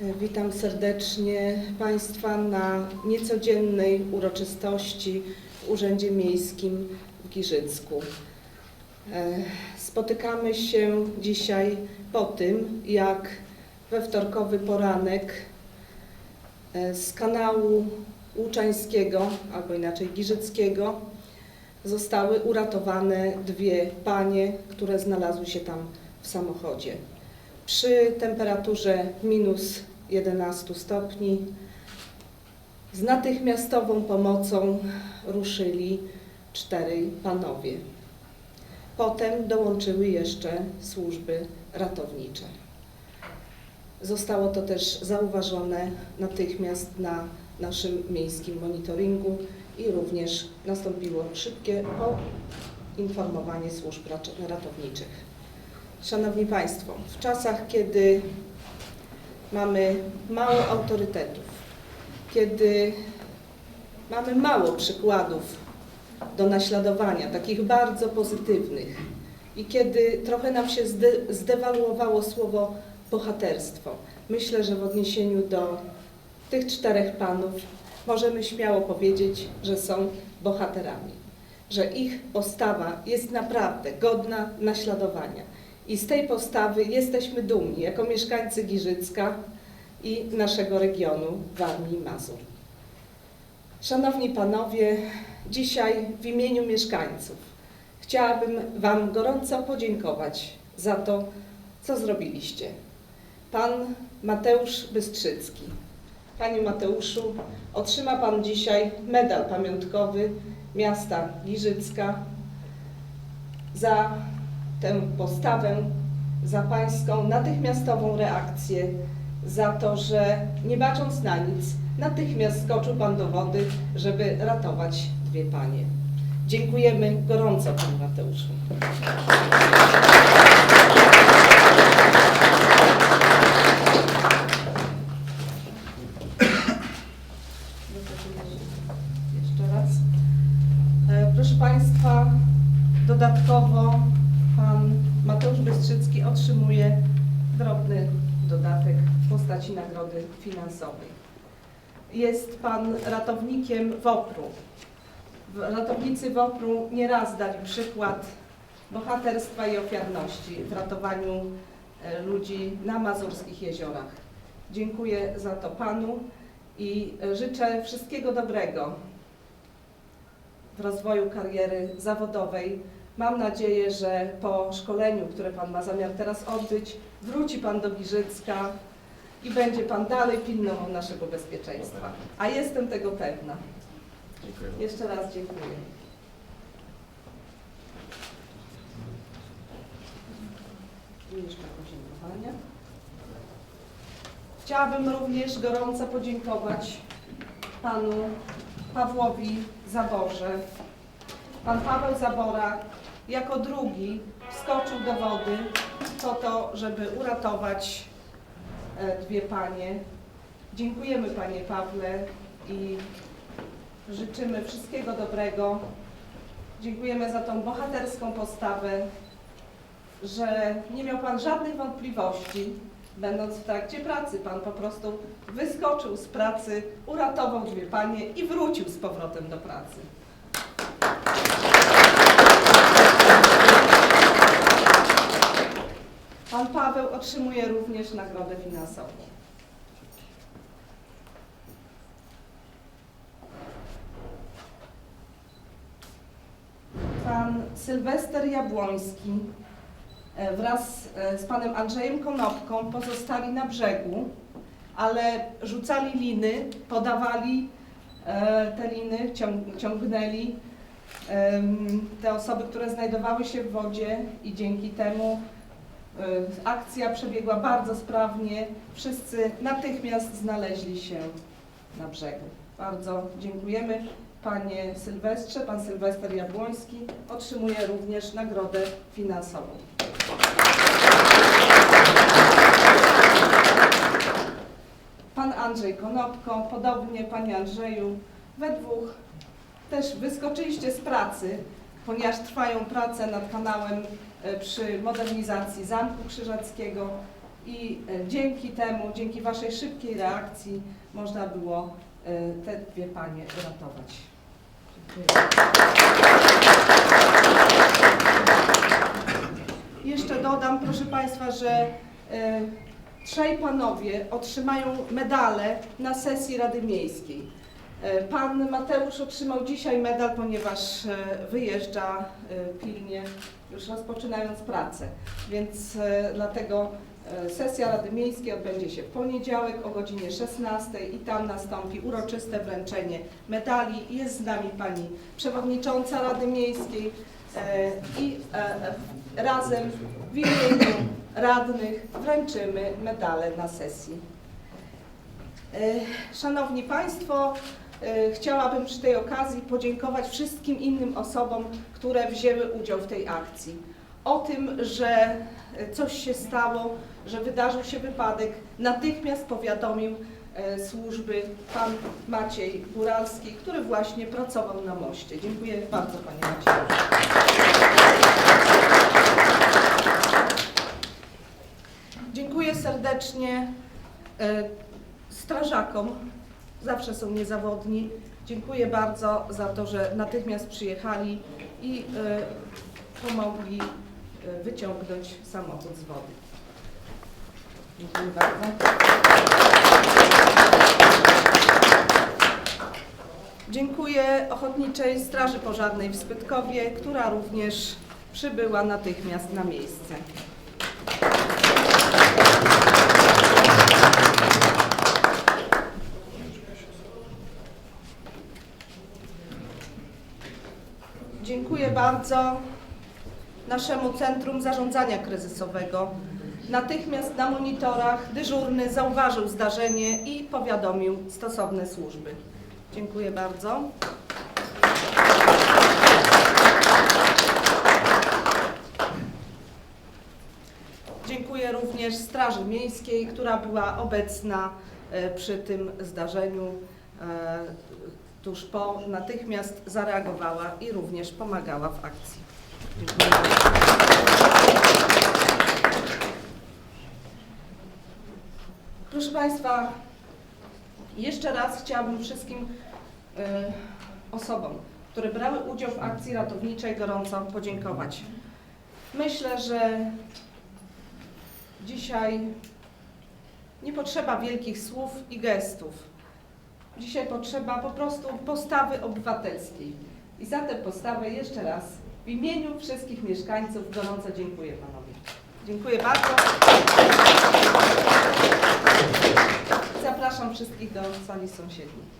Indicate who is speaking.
Speaker 1: Witam serdecznie Państwa na niecodziennej uroczystości w Urzędzie Miejskim w Giżycku. E, Spotykamy się dzisiaj po tym, jak we wtorkowy poranek e, z kanału Łuczańskiego, albo inaczej Giżyckiego, zostały uratowane dwie panie, które znalazły się tam w samochodzie. Przy temperaturze minus 11 stopni z natychmiastową pomocą ruszyli czterej panowie. Potem dołączyły jeszcze służby ratownicze. Zostało to też zauważone natychmiast na naszym miejskim monitoringu i również nastąpiło szybkie poinformowanie służb ratowniczych. Szanowni Państwo, w czasach, kiedy mamy mało autorytetów, kiedy mamy mało przykładów do naśladowania, takich bardzo pozytywnych, i kiedy trochę nam się zde- zdewaluowało słowo bohaterstwo, myślę, że w odniesieniu do tych czterech panów możemy śmiało powiedzieć, że są bohaterami, że ich postawa jest naprawdę godna naśladowania. I z tej postawy jesteśmy dumni jako mieszkańcy Giżycka i naszego regionu Warmii i Mazur. Szanowni Panowie, dzisiaj w imieniu mieszkańców chciałabym Wam gorąco podziękować za to, co zrobiliście. Pan Mateusz Bystrzycki. Panie Mateuszu, otrzyma Pan dzisiaj medal pamiątkowy miasta Giżycka za tę postawę, za Pańską natychmiastową reakcję, za to, że nie bacząc na nic, natychmiast skoczył Pan do wody, żeby ratować dwie Panie. Dziękujemy gorąco Panie Mateuszu. Jeszcze raz. E, Proszę Państwa, dodatkowo Pan Mateusz Bystrzycki otrzymuje drobny dodatek w postaci nagrody finansowej. Jest Pan ratownikiem WOPR-u. Ratownicy WOPR-u nieraz dali przykład bohaterstwa i ofiarności w ratowaniu e, ludzi na mazurskich jeziorach. Dziękuję za to Panu i e, życzę wszystkiego dobrego w rozwoju kariery zawodowej. Mam nadzieję, że po szkoleniu, które Pan ma zamiar teraz odbyć, wróci Pan do Giżycka i będzie Pan dalej pilnował naszego bezpieczeństwa. A jestem tego pewna.
Speaker 2: Dziękuję.
Speaker 1: Jeszcze raz dziękuję. Umieszczam podziękowania. Chciałabym również gorąco podziękować panu Pawłowi Zaborze. Pan Paweł Zabora jako drugi wskoczył do wody po to, żeby uratować e, dwie panie. Dziękujemy panie Pawle i Życzymy wszystkiego dobrego. Dziękujemy za tą bohaterską postawę, że nie miał Pan żadnych wątpliwości, będąc w trakcie pracy. Pan po prostu wyskoczył z pracy, uratował dwie panie i wrócił z powrotem do pracy. Pan Paweł otrzymuje również nagrodę finansową. pan Sylwester Jabłoński e, wraz e, z panem Andrzejem Konopką pozostali na brzegu, ale rzucali liny, podawali e, te liny, ciąg- ciągnęli te osoby, które znajdowały się w wodzie i dzięki temu akcja przebiegła bardzo sprawnie. Wszyscy natychmiast znaleźli się na brzegu. Bardzo dziękujemy. Panie Sylwestrze, pan Sylwester Jabłoński otrzymuje również nagrodę finansową. Pan Andrzej Konopko, podobnie Panie Andrzeju, we dwóch też wyskoczyliście z pracy, ponieważ trwają prace nad kanałem e, przy modernizacji Zamku Krzyżackiego i e, dzięki temu, dzięki Waszej szybkiej reakcji można było e, te dwie panie uratować. Jeszcze dodam, proszę Państwa, że trzej panowie otrzymają medale na sesji Rady Miejskiej. E, Pan Mateusz otrzymał dzisiaj medal, ponieważ e, wyjeżdża e, pilnie, już rozpoczynając pracę. Więc dlatego sesja Rady Miejskiej odbędzie się w poniedziałek o godzinie 16 i tam nastąpi uroczyste wręczenie medali. Jest z nami Pani Przewodnicząca Rady Miejskiej i razem w imieniu radnych wręczymy medale na sesji. Szanowni Państwo, chciałabym przy tej okazji podziękować wszystkim innym osobom, które wzięły udział w tej akcji. O tym, że e, coś się stało, że wydarzył się wypadek, natychmiast powiadomił e, służby pan Maciej Góralski, który właśnie pracował na moście. Dziękuję bardzo Panie Macieju. Dziękuję serdecznie e, strażakom, zawsze są niezawodni. Dziękuję bardzo za to, że natychmiast przyjechali i e, pomogli e, wyciągnąć samochód z wody. Dziękuję bardzo. Dziękuję Ochotniczej Straży Pożarnej w Spytkowie, która również przybyła natychmiast na miejsce. Dziękuję bardzo naszemu Centrum Zarządzania Kryzysowego. Natychmiast na monitorach dyżurny zauważył zdarzenie i powiadomił stosowne służby. Dziękuję bardzo. Dziękuję również Straży Miejskiej, która była obecna e, przy tym zdarzeniu. Tuż po natychmiast zareagowała i również pomagała w akcji. Dziękuję. Proszę Państwa, jeszcze raz chciałabym wszystkim e, osobom, które brały udział w akcji ratowniczej gorąco podziękować. Myślę, że dzisiaj nie potrzeba wielkich słów i gestów. Dzisiaj potrzeba po prostu postawy obywatelskiej. I za tę postawę jeszcze raz w imieniu wszystkich mieszkańców gorąco dziękuję Panowie. Dziękuję bardzo. Zapraszam wszystkich do sali sąsiedniej.